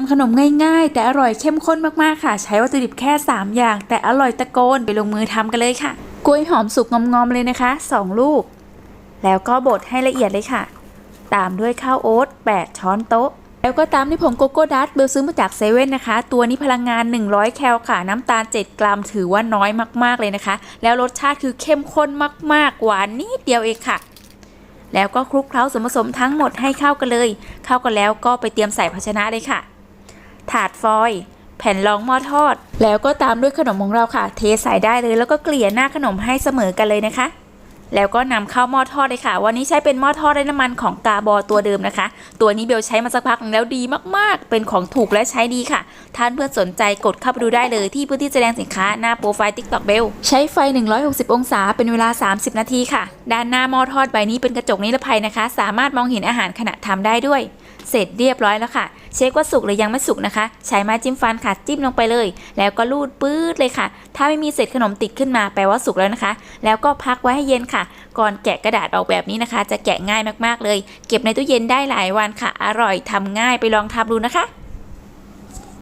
ำขนมง่ายๆ แต่อร่อยเข้มข้นมากๆค่ะ ใช้วัตถุดิบแค่ 3 อย่าง แต่อร่อยตะโกนไปลงมือทำกันเลยค่ะกล้วยหอมสุกงอมๆเลยนะคะ 2 ลูก แล้วก็บดให้ละเอียดเลยค่ะ ตามด้วยข้าวโอ๊ต8 ช้อนโต๊ะ แล้วก็ตามด้วยผงโกโก้ดัตเบลซื้อมาจากเซเว่นนะคะ ตัวนี้พลังงาน 100 แคลค่ะ น้ำตาล 7 กรัมถือว่าน้อยมากๆเลยนะคะ แล้วรสชาติคือเข้มข้นมากๆ หวานนิดเดียวเองค่ะแล้วก็คลุกเคล้าส่วนผสมทั้งหมดให้เข้ากันเลย เข้ากันแล้วก็ไปเตรียมใส่ภาชนะเลยค่ะ ถาดฟอยล์แผ่นรองหม้อทอด แล้วก็ตามด้วยขนมของเราค่ะ เทใส่ได้เลยแล้วก็เกลี่ยหน้าขนมให้เสมอกันเลยนะคะ แล้วก็นำเข้าหม้อทอดเลยค่ะ วันนี้ใช้เป็นหม้อทอดไร้น้ำมันของกาบอตัวเดิมนะคะ ตัวนี้เบลใช้มาสักพักแล้วดีมากๆ เป็นของถูกและใช้ดีค่ะ ท่านเพื่อนสนใจกดเข้าไปดูได้เลยที่พื้นที่แสดงสินค้าหน้าโปรไฟล์ TikTok เบลใช้ไฟ 160 องศาเป็นเวลา 30 นาทีค่ะ ด้านหน้าหม้อทอดใบนี้เป็นกระจกนิรภัยนะคะ สามารถมองเห็นอาหารขณะทำได้ด้วย เสร็จเรียบร้อยแล้วค่ะ เช็คว่าสุกหรือยังไม่สุกนะคะ ใช้ไม้จิ้มฟันค่ะจิ้มลงไปเลย แล้วก็ลูดปื๊ดเลยค่ะ ถ้าไม่มีเศษขนมติดขึ้นมาแปลว่าสุกแล้วนะคะ แล้วก็พักไว้ให้เย็นค่ะ ก่อนแกะกระดาษออกแบบนี้นะคะ จะแกะง่ายมากๆเลย เก็บในตู้เย็นได้หลายวันค่ะ อร่อยทำง่ายไปลองทำดูนะคะ